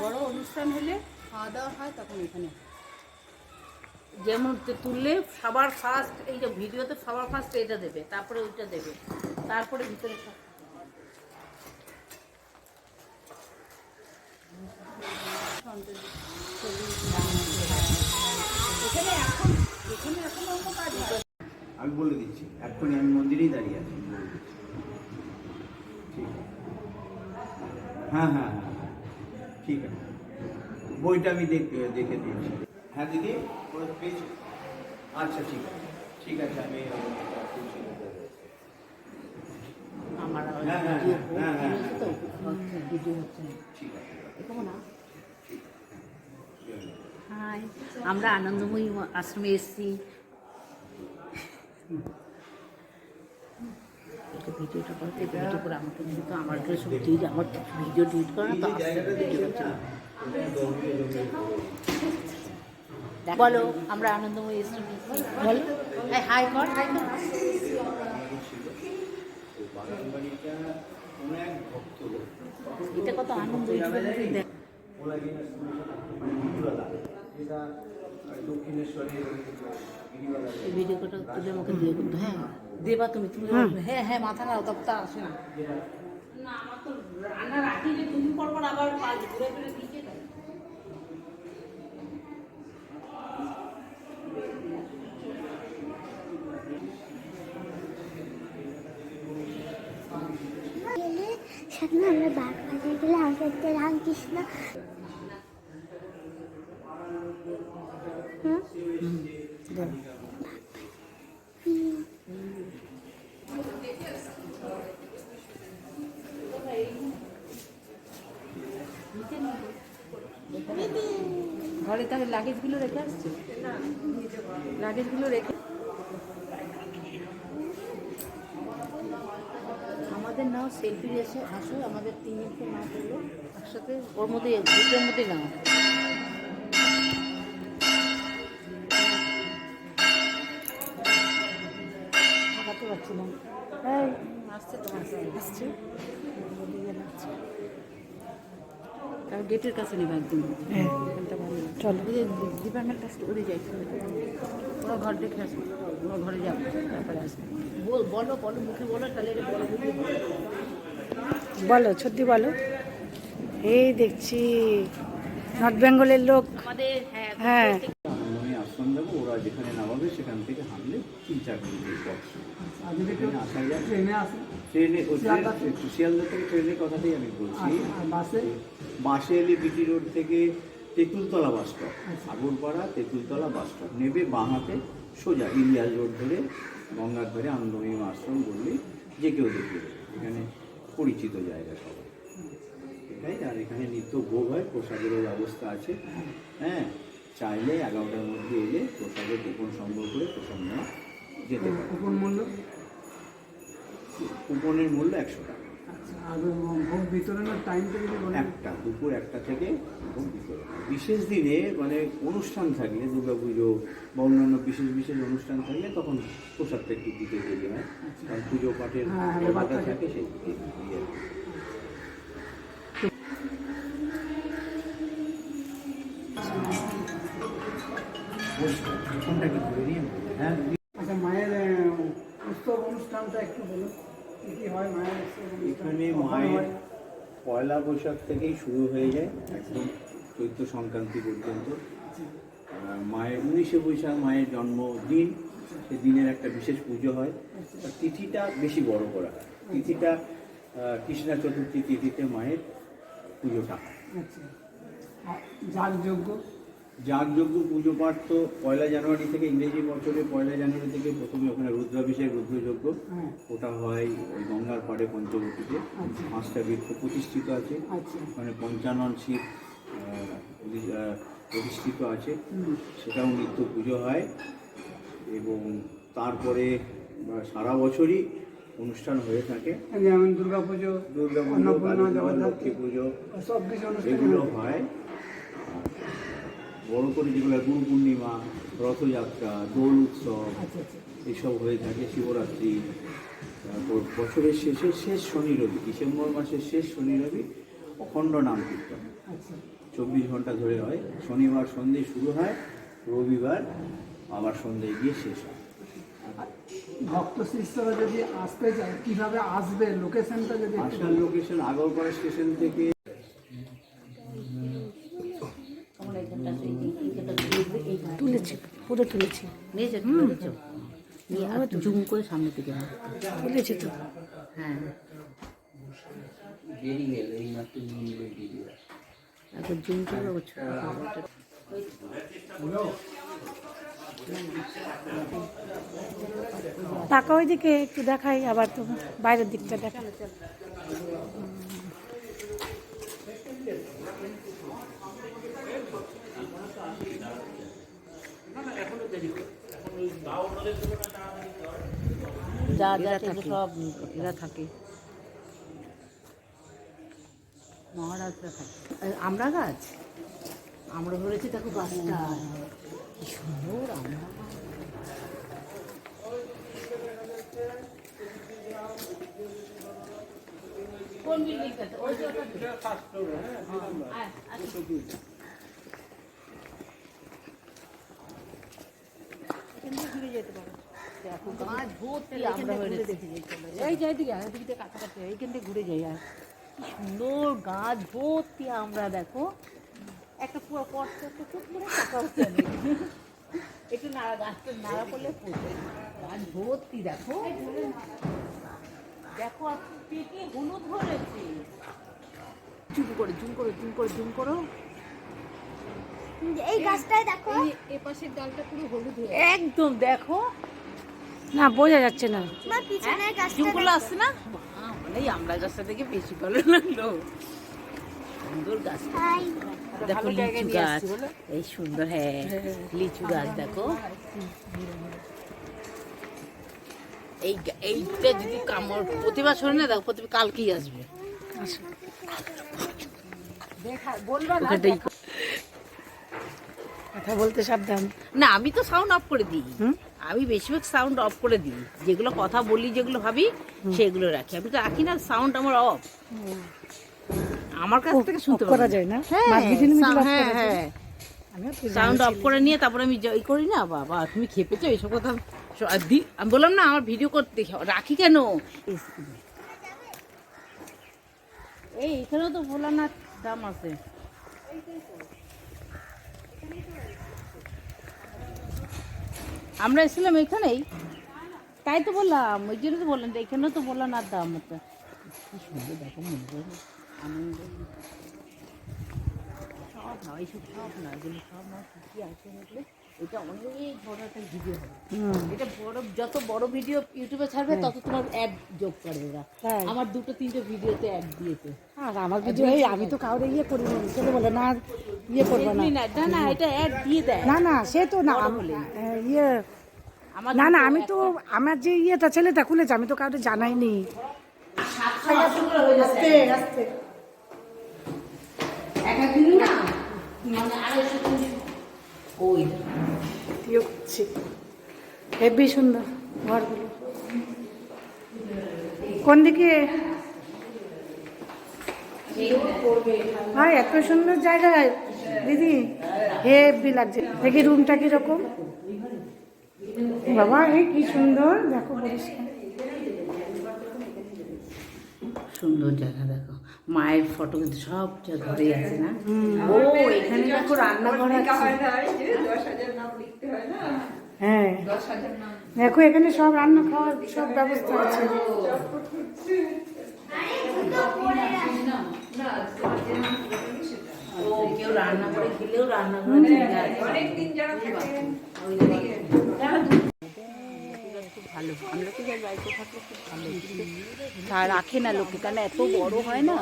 বড় অনুষ্ঠান হলে খাওয়া দাওয়া হয়, তখন এখানে। যেমন তুললে সবার ফার্স্ট এই যে ভিডিওতে সবার ফার্স্ট এটা দেবে, তারপরে ওইটা দেবে, তারপরে ভিতরে এখানে এখন এখানে এখন আমি বলে দিচ্ছি, এক্ষুনি আমি মন্দিরেই দাঁড়িয়ে আছি। হ্যাঁ হ্যাঁ। ঠিক আছে। বইটা আমি দেখ দেখে দিয়েছি। হ্যাঁ দিদি? পেয়েছি আচ্ছা ঠিক আছে। ঠিক আছে আমি হ্যাঁ, হ্যাঁ, হ্যাঁ, হ্যাঁ, হচ্ছে হচ্ছে। ঠিক আছে ঠিক আছে হাই আমরা আনন্দময়ী আশ্রমে এসেছি। একটু ভিডিওটা করো ভিডিও করে আমাকে কিন্তু আমার ড্রেস ডিট আমার ভিডিও ডিট করে না তো ভিডিও। বলো আমরা আনন্দময় এসেছি। বলো। এই হাই কর হাই কর তো এটা কত আনন্দ ভিডিওটা তুলে আমাকে দিয়ে কিন্তু হ্যাঁ। দেবা তুমি তুমি হ্যাঁ হ্যাঁ মাথা নাও তখন আসে না। না আমার তো রান্না রাখি যে তুমি পরপর আবার কাজ ঘুরে ফিরে দিকে দাও সেখানে আমরা বাঘ বাজারে গেলে একটা রামকৃষ্ণ ঘরে তাহলে লাগেজগুলো রেখে আসছে? লাগেজগুলো রেখে আমাদের নাও সেলফি এসে আসো, আমাদের তিনজনকে না করল, একসাথে ওর মধ্যে গ্রুপের মধ্যে নাও। থাকাতে পারছি না। আসছে তোমার আসছে। গেটের কাছে নেবে একদম। না। চলো। ডিপার্টমেন্ট কাছে ওরে যাই। ওরা ঘর দেখে আসবে। ওরা ঘরে যাবে তারপরে আসবে। বল বলো বলো মুখে বলো তাহলে বলো মুখে বলো। বলো সত্যি বলো। এই দেখছি নর্থ বেঙ্গলের লোক। হ্যাঁ হ্যাঁ। আমি আশ্রম যাব ওরা যেখানে নামাবে সেখান থেকে হাঁটলে তিন চার মিনিটের পথ এখানে আসা যায় ট্রেনে আসে ট্রেনে শিয়ালদা থেকে ট্রেনের কথাটাই আমি বলছি। আচ্ছা, বাসে? বাসে এলে বিটি রোড থেকে Tentultala bus stop Agarpara Tentultala bus stop. নেবে বাঁ হাতে সোজা ইলিয়াস রোড ধরে গঙ্গার ধরে আনন্দময়ী আশ্রম বললে যে কেউ দেখবে। এখানে পরিচিত জায়গা সবাই এটাই আর এখানে নিত্য ভোগ হয় প্রসাদেরও ব্যবস্থা আছে। হ্যাঁ। চাইলে এগারোটার মধ্যে এলে প্রসাদের কুপন সংগ্রহ করে প্রসাদ নেওয়া যেতে পারে কুপন মূল্য? কুপনের মূল্য একশো টাকা। আচ্ছা আর ভোগ বিতরণের টাইমটা যদি একটা দুপুর একটা থেকে ভোগ বিতরণ। বিশেষ দিনে মানে অনুষ্ঠান থাকলে দুর্গা পুজো বা অন্যান্য বিশেষ বিশেষ অনুষ্ঠান থাকলে তখন প্রসাদটা একটু দিতে দেরি হয়। কারণ পুজো পাঠের হ্যাঁ, হ্যাঁ, থাকে সেই অনুষ্ঠানটা একটু বলুন কী কী হয় মায়ের এখানে মায়ের পয়লা বৈশাখ থেকেই শুরু হয়ে যায় একদম চৈত্র সংক্রান্তি পর্যন্ত। মায়ের উনিশে বৈশাখ মায়ের জন্মদিন সে দিনের একটা বিশেষ পুজো হয়। তিথিটা বেশি বড় করা হয়। তিথিটা কৃষ্ণা চতুর্থী তিথিতে মায়ের পুজোটা হয়। আচ্ছা। আর যাগযজ্ঞ? যাগযজ্ঞ পুজো পাঠ তো পয়লা জানুয়ারি থেকে ইংরেজি বছরে পয়লা জানুয়ারি থেকে প্রথমে ওখানে রুদ্রাভিষেক রুদ্রযজ্ঞ। হ্যাঁ। ওটা হয় ওই গঙ্গার পাড়ে পঞ্চবটিতে। আচ্ছা। পাঁচটা বৃক্ষ প্রতিষ্ঠিত আছে। ওখানে পঞ্চানন শিব প্রতিষ্ঠিত আছে। সেটাও নিত্য পুজো হয় এবং তারপরে সারা বছরই অনুষ্ঠান হয়ে থাকে। যেমন দুর্গাপুজো দুর্গা পুজো লক্ষ্মী পুজো সব কিছু এগুলো হয়। বড় করে যেগুলো গুরু পূর্ণিমা রথযাত্রা দোল উৎসব আচ্ছা আচ্ছা। এসব হয়ে থাকে শিবরাত্রি তারপর বছরের শেষে শেষ শনি রবি ডিসেম্বর মাসের শেষ শনি রবি অখণ্ড নাম কীর্তন। আচ্ছা। চব্বিশ ঘণ্টা ধরে হয় শনিবার সন্ধে শুরু হয় রবিবার আবার সন্ধ্যে গিয়ে শেষ হয়। ভক্ত শিষ্যরা যদি আসতে চায় কীভাবে আসবে? লোকেশনটা যদি আসার লোকেশন আগরপাড়া স্টেশন থেকে আমরা এখানটা সেই এইখানটা তুলবে এইখানে তুলেছি পুরো তুলেছি। নিয়েছে তুলেছো? নিয়ে আর জুম করে সামনে দিকে। তুলেছি তো। হ্যাঁ। এখন জুম করে টাকা ওইদিকে একটু দেখাই আবার তো বাইরের দিকটা দেখা যা যা থাকে। সব এরা থাকে। মহারাজরা থাকে। আমরা গাছ? আমরা ধরেছি দেখো গাছটা। কি সুন্দর আমরা। কোন বিল্ডিংটাতে ওই যে ওটাতে? আয়, আয়। দেখো গাছ ভর্তি আমরা হয়েছে এই যাই দিকে এদিক কাছাকাছি এইখান থেকে ঘুরে যাই আর সুন্দর গাছ ভর্তি আমরা দেখো। একটা পুরো খুব করে টাকা হচ্ছে একটু নাড়া গাছটা নাড়া করলে পড়বে গাছ ভর্তি দেখো। দেখো আর পেটে হলুদ ধরেছে। জুম করে জুম করো জুম করে জুম করো। এই গাছটায় দেখো। একদম দেখো। না বোঝা যাচ্ছে না। আসছে না? মানে আমরা গাছটা থেকে বেশি ভালো লাগল। সুন্দর গাছ। দেখো লিচু গাছ। এই সুন্দর হ্যাঁ লিচু গাছ দেখো। এই এইটা যদি কামড় প্রতিভা শোনে না দেখো প্রতিভা কালকেই আসবে। কথা বলতে সাবধান। না আমি তো সাউন্ড অফ করে দিই। আমি বেশিরভাগ সাউন্ড অফ করে দিই। যেগুলো কথা বলি যেগুলো ভাবি সেগুলো রাখি। আমি তো রাখি না সাউন্ড আমার অফ আমার কাছ থেকে শুনতে করা যায় না? হ্যাঁ হ্যাঁ যায়। হ্যাঁ। সাউন্ড অফ করে নিয়ে তারপরে আমি ই করি না বাবা তুমি খেপেছো এইসব কথা আমি বললাম না আমার ভিডিও করতে রাখি কেন? এই এখানেও তো ভোলানাথ দাম আছে। আমরা এসেছিলাম এখানেই। তাই তো বললাম ওই জন্য তো বললাম যে এখানেও তো দাম দেখো আনন্দ সব না এইসব সব না এগুলো সব না কি কি আছে দেখলে এটা অনেক বড় একটা ভিডিও হবে এটা বড় যত বড় ভিডিও ইউটিউবে ছাড়বে তত তোমার অ্যাড যোগ করে ওরা আমার দুটো তিনটে ভিডিওতে অ্যাড দিয়েছে। আর আমার ভিডিও আমি তো কাউরে ইয়ে করি না বলে না ইয়ে করব না। না না এটা অ্যাড দিয়ে দেয়। না না সে তো না হলে। আহ, ইয়ে। না না আমি তো আমার যে ইয়েটা ছেলেটা খুলেছে আমি তো কাউকে জানাইনি। আস্তে আস্তে। না? মানে ওই ইয়ে করছি। হেভি সুন্দর ঘরগুলো। কোন দিকে? হয় এত সুন্দর জায়গায়। দিদি হেভি লাগছে। দেখি রুমটা কীরকম? বাবা এই কি সুন্দর। দেখো পরিষ্কার। সুন্দর জায়গা দেখো। মায়ের ফটো কিন্তু সব ঘরে আছে না? ও এখানে দেখো রান্নাঘর আছে। হ্যাঁ দেখো এখানে সব রান্না খাওয়ার সব ব্যবস্থা আছে। ও কেউ রান্না করে খেলেও রান্নাঘরে জায়গা আছে অনেকদিন যারা থাকেন খুব ভালো আমরা তো যাই বাড়িতে থাকলে খুব ভালো তা রাখে না লোকে কেন এত বড় হয় না?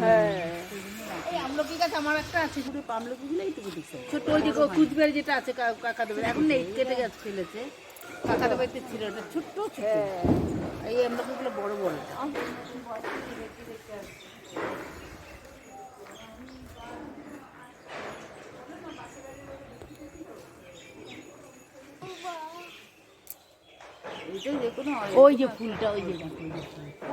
হ্যাঁ। এই আমলকি গাছ আমার একটা আছে ছোট ওই যে কুচবিহার যেটা আছে কা- কাকাদের বাড়ি। এখন নেই কেটে গাছ ফেলেছে। কাকাদের বাড়িতে ছিল ওটা ছোট্ট ছোট এই আমলকি গুলো বড় বড় এই বাড়িতে যে কোনো ওই যে ফুলটা ওই যে ওই যে ফুল।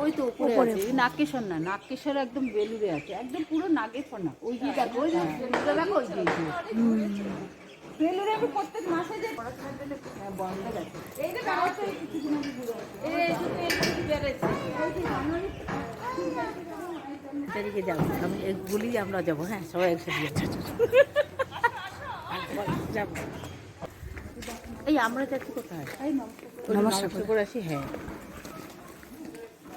ওই তো উপরে আছে। এই নাগেশ্বর না নাগেশ্বর একদম বেলুড়ে আছে। একদম পুরো নাগেশ্বর না ওই যে দেখো ওই যে বেলুড়ে দেখো ওই যে। ওই আমি প্রত্যেক মাসে যে হ্যাঁ, বন্ধ গেছে। এই যে কিছু বেড়েছে ওই যে জানুয়ারি এদিকে যাব আমি এই আমরা যাব হ্যাঁ সবাই একসাথে যাব। যাব। এই আমরা যাচ্ছি কোথায়। নমস্কার করে আসি হ্যাঁ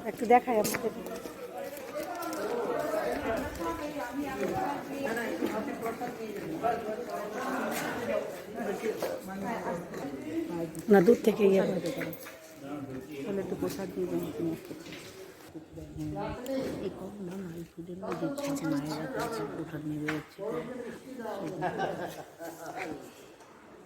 একটু দেখাই আপনাদের না দূর থেকে ইয়ে করে। তাহলে একটু প্রসাদ দিয়ে দেবো তুমি একটু। এই কম না না এই ফুলের মধ্যে মায়েরা নেমে যাচ্ছে ওই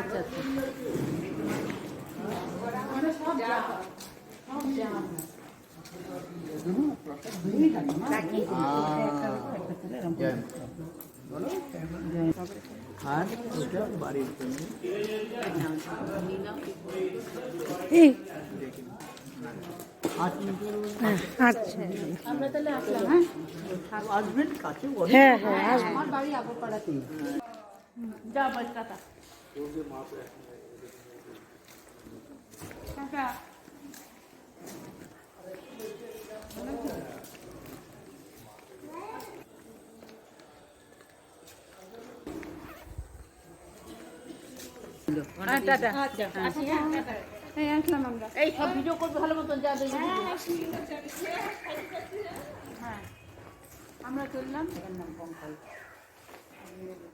আচ্ছা আচ্ছা। আর বাড়ির জন্য এই আট আচ্ছা আমরা তাহলে আসলাম হ্যাঁ আসবেন কাছে হ্যাঁ হ্যাঁ আমার বাড়ি আগরপাড়াতেই। যা বল টাটা। হ্যাঁ হ্যাঁ এই আমরা। সব ভিডিও করবে ভালো মতন যা হ্যাঁ আমরা চললাম। নাম কঙ্কাল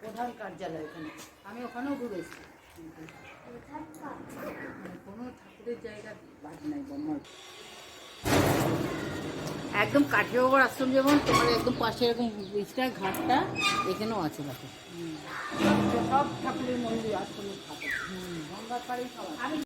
প্রধান কার্যালয় এখানে। আমি ওখানেও ঘুরেছি। কোনো ঠাকুরের জায়গা বাদ নাই বর্মা একদম কাঠি বাবার আশ্রম যেমন তোমার একদম পাশে এরকম বীজটা ঘাটটা এখানেও আছে দেখো। সব ঠাকুরের মন্দির আশ্রমে থাকে। গঙ্গার পাড়েই সব আছে।